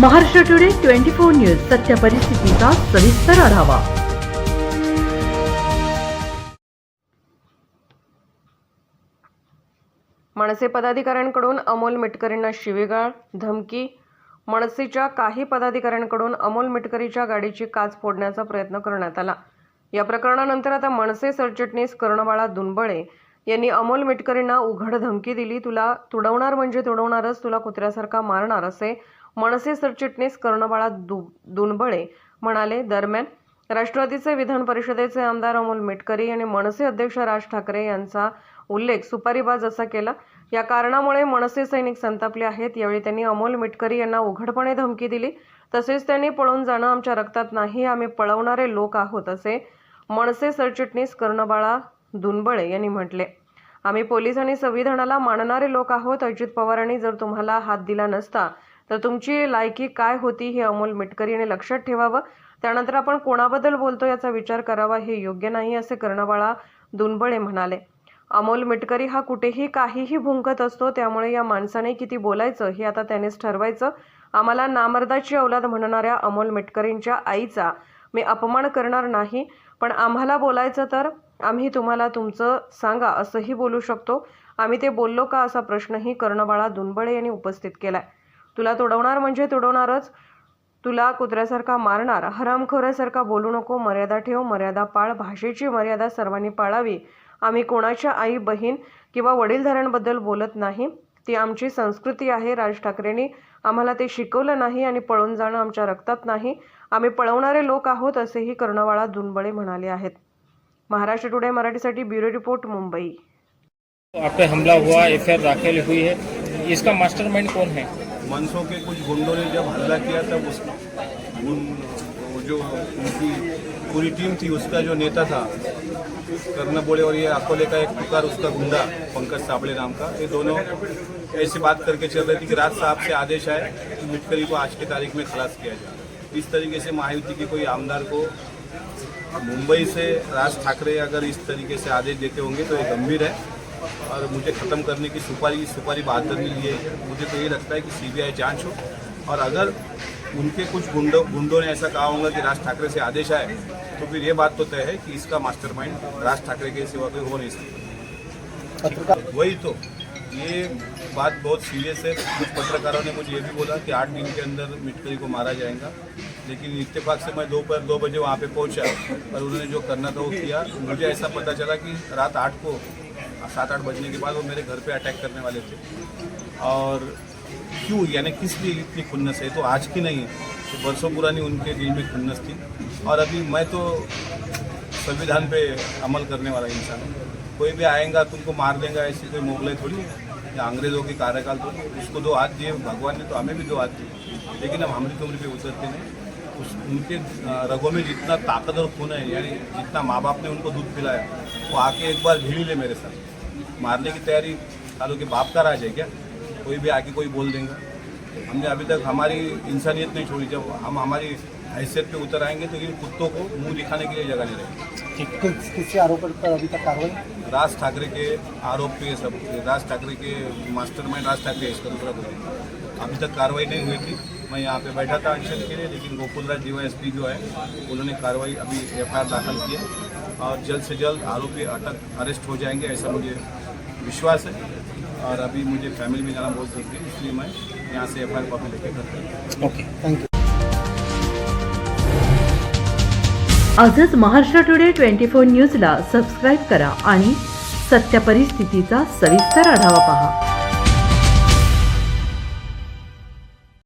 Maharashtra today twenty four news सत्य परिस्थितीचा सविस्तर आढावा. मनसे पदाधिकाऱ्यांकडून अमोल मिटकरींना शिवीगाळ धमकी. मनसेच्या काही पदाधिकाऱ्यांकडून अमोल मिटकरीच्या गाडीची काच फोडण्याचा प्रयत्न करण्यात आला. या प्रकरणानंतर आता मनसे सरचिटणीस कर्णबाळा दुनबळे यांनी अमोल मिटकरींना उघड धमकी दिली. तुला तुडवणार म्हणजे तुडवणारच तुला कुत्र्यासारखा मारणार असे मनसे सरचिटणीस कर्णबाळा दु दुनबळे म्हणाले दरम्यान राष्ट्रवादीचे विधान परिषदेचे आमदार अमोल मिटकरी आणि मनसे अध्यक्ष राज ठाकरे यांचा उल्लेख सुपारीबाज असा केला. या कारणामुळे मनसे सैनिक संतापले आहेत. यावेळी त्यांनी अमोल मिटकरी यांना उघडपणे धमकी दिली. तसेच त्यांनी पळून जाणं आमच्या रक्तात नाही आम्ही पळवणारे लोक आहोत असे मनसे सरचिटणीस कर्णबाळा दुनबळे यांनी म्हटले. आम्ही पोलीस आणि संविधानाला मानणारे लोक आहोत. अजित पवारांनी जर तुम्हाला हात दिला नसता तर तुमची लायकी काय होती हे अमोल मिटकरीने लक्षात ठेवावं. त्यानंतर आपण कोणाबद्दल बोलतो याचा विचार करावा हे योग्य नाही असे कर्णबाळा दुनबळे म्हणाले. अमोल मिटकरी हा कुठेही काहीही भुंकत असतो त्यामुळे या माणसाने किती बोलायचं हे आता त्यानेच ठरवायचं. आम्हाला नामर्दाची औलाद म्हणणाऱ्या अमोल मिटकरींच्या आईचा मी अपमान करणार नाही पण आम्हाला बोलायचं तर आम्ही तुम्हाला तुमचं सांगा असंही बोलू शकतो. आम्ही ते बोललो का असा प्रश्नही कर्णबाळा दुनबळे यांनी उपस्थित केलाय. तुला तुडवणार म्हणजे तुडवणारच. तुला कुत्र्यासारखा मारणार हरामखोऱ्यासारखा बोलू नको मर्यादा ठेव मर्यादा पाळ भाषेची मर्यादा सर्वांनी पाळावी. आम्ही कोणाच्या आई बहीण किंवा वडीलधाऱ्यांबद्दल बोलत नाही. ती आमची संस्कृती आहे राज ठाकरेंनी आम्हाला ते शिकवलं नाही आणि पळून जाणं आमच्या रक्तात नाही. आम्ही पळवणारे लोक आहोत असेही कर्णवाळा दुनबळे म्हणाले आहेत. महाराष्ट्र टुडे मराठीसाठी ब्युरो रिपोर्ट मुंबई. पे हमला हुआ एफ दाखिल हुई है। इसका मास्टरमाइंड कौन है? मनसों के कुछ गुंडों ने जब हमला किया, तब उस जो उनकी पूरी टीम थी, उसका जो नेता था, कर्ण बोले और ये अकोले का एक पुकार, उसका गुंडा, पंकज साबळे नाम का, ये दोनों ऐसी बात करके चल रहे थे कि राज साहब से आदेश आए कि मिटकरी को आज की तारीख में खलास किया जाए। इस तरीके से महायुति के कोई आमदार को मुंबई से राज ठाकरे अगर इस तरीके से आदेश देते होंगे तो ये गंभीर है। और मुझे ख़त्म करने की सुपारी सुपारी बहादुर ने लिए मुझे तो ये लगता है कि सीबीआई जाँच हो। और अगर उनके कुछ गुंडों गुंडों ने ऐसा कहा होगा कि राज ठाकरे से आदेश आए तो फिर ये बात तो तय है कि इसका मास्टरमाइंड राज ठाकरे के सिवा कोई हो नहीं सकता। वही तो ये बात बहुत सीरियस है। कुछ पत्रकारों ने मुझे ये भी बोला कि आठ दिन के अंदर मिटकरी को मारा जाएगा। लेकिन इतफाक से मैं दोपहर दो, दो बजे वहाँ पे पहुँचा और उन्होंने जो करना था वो किया। मुझे ऐसा पता चला कि रात आठ को सात आठ बजने के बाद वो मेरे घर पे अटैक करने वाले थे। और क्यों? यानी किस लिए इतनी खुन्नस है? तो आज की नहीं तो बरसों पुरानी उनके दिल में खुन्नस थी। और अभी मैं तो संविधान पे अमल करने वाला इंसान हूँ। कोई भी आएगा, तुमको मार देगा, ऐसी कोई मोगलाई थोड़ी है? या अंग्रेज़ों के कार्यकाल तो उसको दो हाथ दिए, भगवान ने तो हमें भी दो हाथ दिए। लेकिन हम हमारी तुमरी पे उतरते नहीं। उस उनके रगों में जितना ताकत और खून है, यानी जितना माँ बाप ने उनको दूध पिलाया, वो आके एक बार भिड़ ले मेरे साथ। मारने की तैयारी सालों के बाप का राज है क्या? कोई भी आके कोई बोल देंगे। हमने अभी तक हमारी इंसानियत नहीं छोड़ी। जब हम हमारी हैसियत पे उतर आएँगे तो इन कुत्तों को मुँह दिखाने के लिए जगह नहीं रहेगी। किस आरोप पर अभी तक कार्रवाई? राज ठाकरे के आरोप पे सब राज ठाकरे के मास्टरमाइंड राज ठाकरे इसका दूसरा कोई अभी तक कार्रवाई नहीं हुई थी। मैं यहाँ पे बैठा था अनशन के लिए लेकिन गोकुलराज डीवाईएसपी जो है उन्होंने कार्रवाई अभी एफआईआर दाखिल की है। और जल्द से जल्द आरोपी अटक अरेस्ट हो जाएँगे ऐसा मुझे विश्वास है और अभी मुझे फैमिली में जाना बहुत जरूरी है इसलिए मैं यहाँ से एफ आई कॉपी लेके करता हूँ। ओके थँक्यू आजच महाराष्ट्र टुडे ट्वेंटी फोर न्यूजला सबस्क्राईब करा आणि सत्य परिस्थितीचा सविस्तर आढावा पहा.